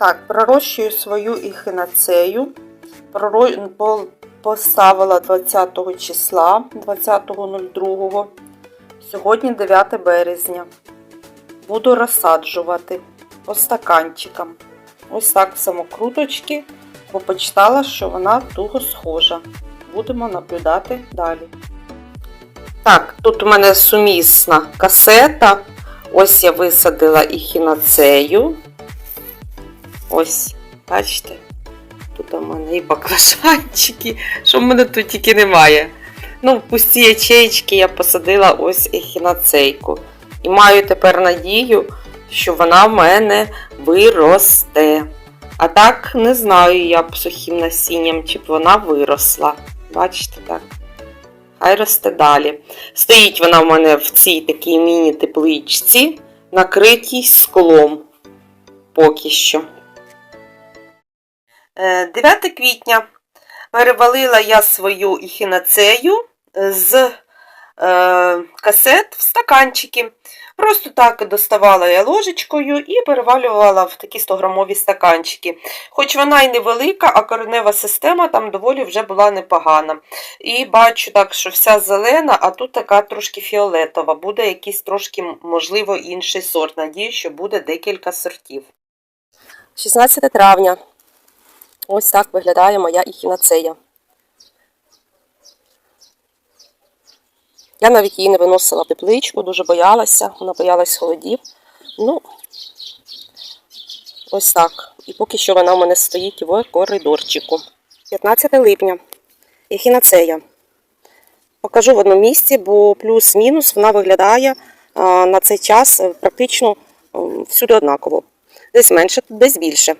Так, пророщую свою по- Поставила 20 числа, 20.02. Сьогодні 9 березня. Буду розсаджувати по стаканчикам. Ось так в самокруточки, бо почитала, що вона туго схожа. Будемо наблюдати далі. Так, тут у мене сумісна касета. Ось я висадила ехінацею. Ось, бачите? Тут у мене і баклажанчики, що в мене тут тільки немає. Ну, в пусті ячеїчки я посадила ось ехінацейку. І маю тепер надію, що вона в мене виросте. А так не знаю я б сухим насінням, чи б вона виросла. Бачите так? Хай росте далі. Стоїть вона в мене в цій такій міні-тепличці, накритій склом. Поки що. Е, 9 квітня перевалила я свою ехінацею з е, касет в стаканчики. Просто так доставала я ложечкою і перевалювала в такі 100-грамові стаканчики. Хоч вона і невелика, а коренева система там доволі вже була непогана. І бачу так, що вся зелена, а тут така трошки фіолетова. Буде якийсь трошки, можливо, інший сорт. Надію, що буде декілька сортів. 16 травня. Ось так виглядає моя іхінацея. Я навіть її не виносила тепличку, дуже боялася, вона боялась холодів. Ну, ось так. І поки що вона в мене стоїть в коридорчику. 15 липня. Ехінацея. Покажу в одному місці, бо плюс-мінус вона виглядає на цей час е, практично всюди однаково. Десь менше, десь більше.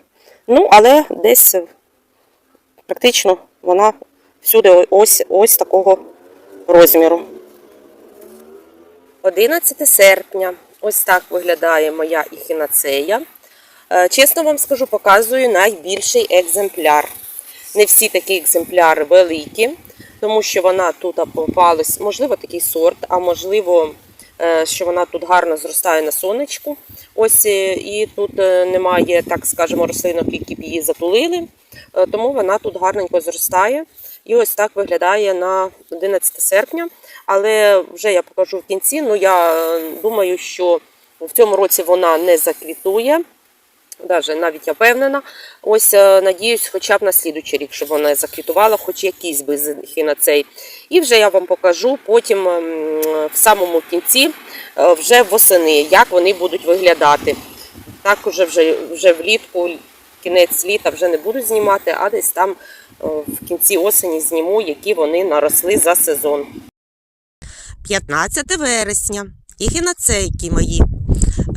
Ну, але десь е, практично вона всюди ось, ось такого розміру. 11 серпня. Ось так виглядає моя іхінацея. Е, Чесно вам скажу, показую найбільший екземпляр. Не всі такі екземпляри великі, тому що вона тут попалась, можливо, такий сорт, а можливо, е, що вона тут гарно зростає на сонечку. Ось е, і тут немає, так скажемо, рослинок, які б її затулили. Е, Тому вона тут гарненько зростає. І ось так виглядає на 11 серпня. Але вже я покажу в кінці. Ну я е, думаю, що в цьому році вона не заквітує. Даже навіть я впевнена. Ось е, надіюсь, хоча б на слідучий рік, щоб вона заквітувала, хоч якийсь би з цей. І вже я вам покажу потім ем, в самому кінці, вже восени, як вони будуть виглядати. Так уже вже, вже влітку, кінець літа вже не буду знімати, а десь там в кінці осені зніму, які вони наросли за сезон. 15 вересня. Ігінацейки мої.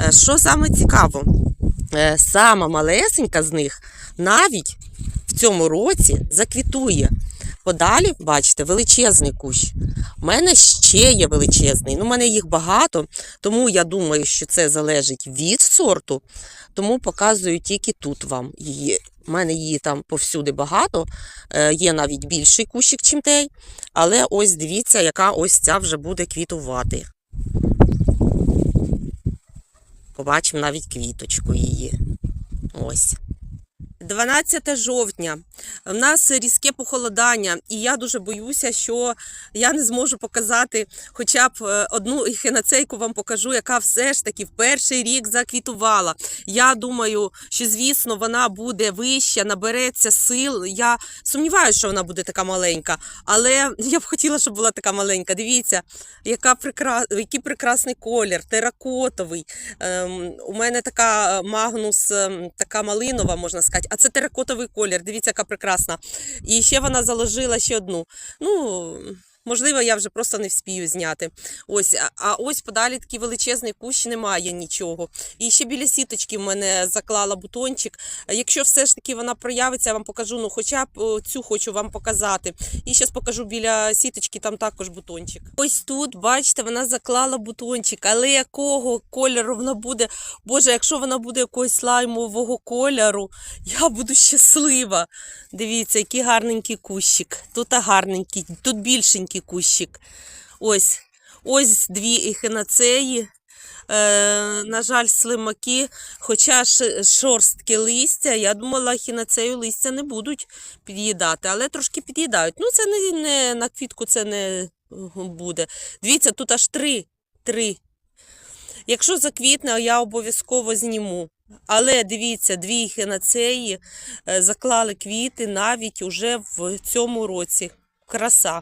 Е, Що саме цікаво? Е, Сама малесенька з них навіть в цьому році заквітує. Подалі, бачите, величезний кущ. У мене ще є величезний. Ну, у мене їх багато, тому я думаю, що це залежить від сорту. Тому показую тільки тут вам її. У мене її там повсюди багато. Е, Є навіть більший кущик, чим той. Але ось дивіться, яка ось ця вже буде квітувати. Побачимо навіть квіточку її. Ось. 12 жовтня. У нас різке похолодання, і я дуже боюся, що я не зможу показати хоча б е, одну ехінацейку вам покажу, яка все ж таки в перший рік заквітувала. Я думаю, що звісно вона буде вища, набереться сил. Я сумніваюся, що вона буде така маленька, але я б хотіла, щоб була така маленька. Дивіться, яка прекра... який прекрасний колір, теракотовий. Ем, у мене така е, магнус, ем, така малинова, можна сказати, це теракотовий колір. Дивіться, яка прекрасна. І ще вона заложила ще одну. Ну. Можливо, я вже просто не вспію зняти. Ось, а- ось подалі такий величезний кущ немає нічого. І ще біля сіточки в мене заклала бутончик. Якщо все ж таки вона проявиться, я вам покажу. Ну, хоча б цю хочу вам показати. І зараз покажу біля сіточки, там також бутончик. Ось тут, бачите, вона заклала бутончик, але якого кольору вона буде? Боже, якщо вона буде якогось слаймового кольору, я буду щаслива. Дивіться, який гарненький кущик. Тут гарненький, тут більшенький кущик. Ось, ось дві ехінацеї. Е, на жаль, слимаки, хоча ж шорстке листя, я думала, хінацею листя не будуть під'їдати, але трошки під'їдають. Ну, це не, не на квітку це не е, буде. Дивіться, тут аж три. три. Якщо заквітне, я обов'язково зніму. Але дивіться, дві хінацеї е, заклали квіти навіть уже в цьому році. Краса.